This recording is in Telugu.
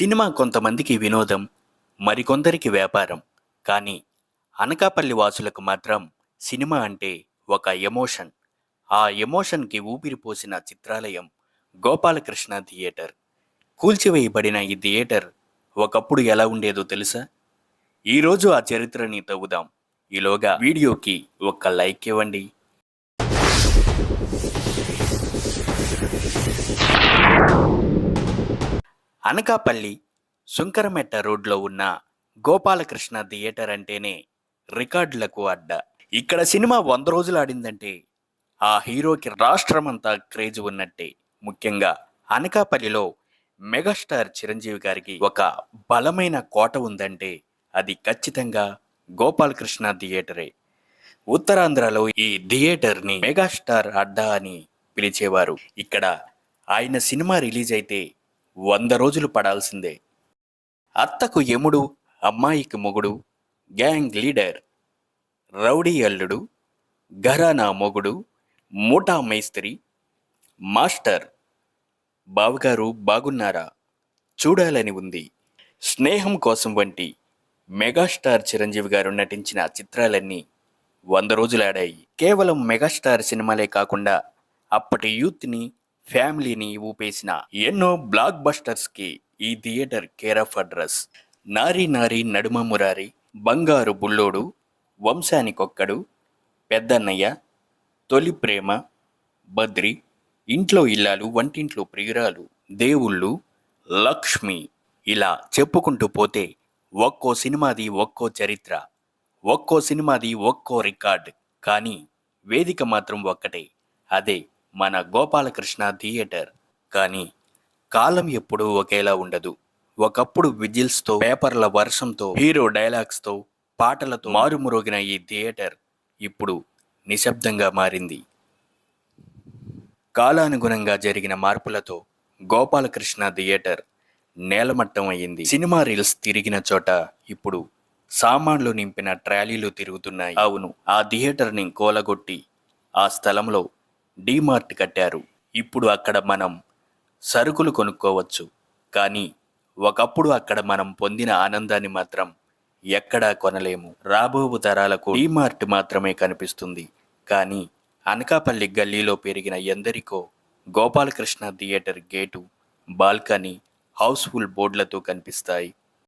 సినిమా కొంతమందికి వినోదం మరికొందరికి వ్యాపారం. కానీ అనకాపల్లి వాసులకు మాత్రం సినిమా అంటే ఒక ఎమోషన్. ఆ ఎమోషన్కి ఊపిరి పోసిన చిత్రాలయం గోపాలకృష్ణ థియేటర్. కూల్చివేయబడిన ఈ థియేటర్ ఒకప్పుడు ఎలా ఉండేదో తెలుసా? ఈరోజు ఆ చరిత్రని తవ్వుదాం. ఈలోగా వీడియోకి ఒక లైక్ ఇవ్వండి. అనకాపల్లి శుంకరమెట్ట రోడ్లో ఉన్న గోపాలకృష్ణ థియేటర్ అంటేనే రికార్డులకు అడ్డ. ఇక్కడ సినిమా వంద రోజులు ఆడిందంటే ఆ హీరోకి రాష్ట్రమంతా క్రేజ్ ఉన్నట్టే. ముఖ్యంగా అనకాపల్లిలో మెగాస్టార్ చిరంజీవి గారికి ఒక బలమైన కోట ఉందంటే అది ఖచ్చితంగా గోపాలకృష్ణ థియేటరే. ఉత్తరాంధ్రలో ఈ థియేటర్ని మెగాస్టార్ అడ్డా అని పిలిచేవారు. ఇక్కడ ఆయన సినిమా రిలీజ్ అయితే వంద రోజులు పడాల్సిందే. అత్తకు యముడు అమ్మాయికి మొగుడు గ్యాంగ్ లీడర్ రౌడీ అల్లుడు ఘరానా మొగుడు మూటా మేస్త్రి మాస్టర్ బావగారు బాగున్నారా? చూడాలని ఉంది. స్నేహం కోసం వంటి మెగాస్టార్ చిరంజీవి గారు నటించిన చిత్రాలన్నీ వంద రోజులు ఆడాయి. కేవలం మెగాస్టార్ సినిమాలే కాకుండా అప్పటి యూత్ని ఫ్యామిలీని ఊపేసిన ఎన్నో బ్లాక్ బస్టర్స్కి ఈ థియేటర్ కేర్ ఆఫ్ అడ్రస్. నారీ నారీ నడుమ మురారి బంగారు బుల్లోడు వంశానికొక్కడు పెద్దన్నయ్య తొలి ప్రేమ బద్రి ఇంట్లో ఇల్లాలు వంటింట్లో ప్రియురాలు దేవుళ్ళు లక్ష్మి ఇలా చెప్పుకుంటూ పోతే ఒక్కో సినిమాది ఒక్కో చరిత్ర ఒక్కో సినిమాది ఒక్కో రికార్డ్. కానీ వేదిక మాత్రం ఒక్కటే అదే మన గోపాలకృష్ణ థియేటర్. కానీ కాలం ఎప్పుడూ ఒకేలా ఉండదు. ఒకప్పుడు విజిల్స్తో పేపర్ల వర్షంతో హీరో డైలాగ్స్తో పాటలతో మారుమురోగిన ఈ థియేటర్ ఇప్పుడు నిశ్శబ్దంగా మారింది. కాలానుగుణంగా జరిగిన మార్పులతో గోపాలకృష్ణ థియేటర్ నేలమట్టం అయ్యింది సినిమా రీల్స్ తిరిగిన చోట ఇప్పుడు సామాన్లు నింపిన ట్రాలీలు తిరుగుతున్నాయి. అవును ఆ థియేటర్ని కోలగొట్టి ఆ స్థలంలో డీమార్ట్ కట్టారు. ఇప్పుడు అక్కడ మనం సరుకులు కొనుక్కోవచ్చు. కానీ ఒకప్పుడు అక్కడ మనం పొందిన ఆనందాన్ని మాత్రం ఎక్కడా కొనలేము. రాబోవు తరాలకు డీమార్ట్ మాత్రమే కనిపిస్తుంది. కానీ అనకాపల్లి గల్లీలో పెరిగిన ఎందరికో Gopalakrishna theatre gate balcony house full బోర్డులతో కనిపిస్తాయి.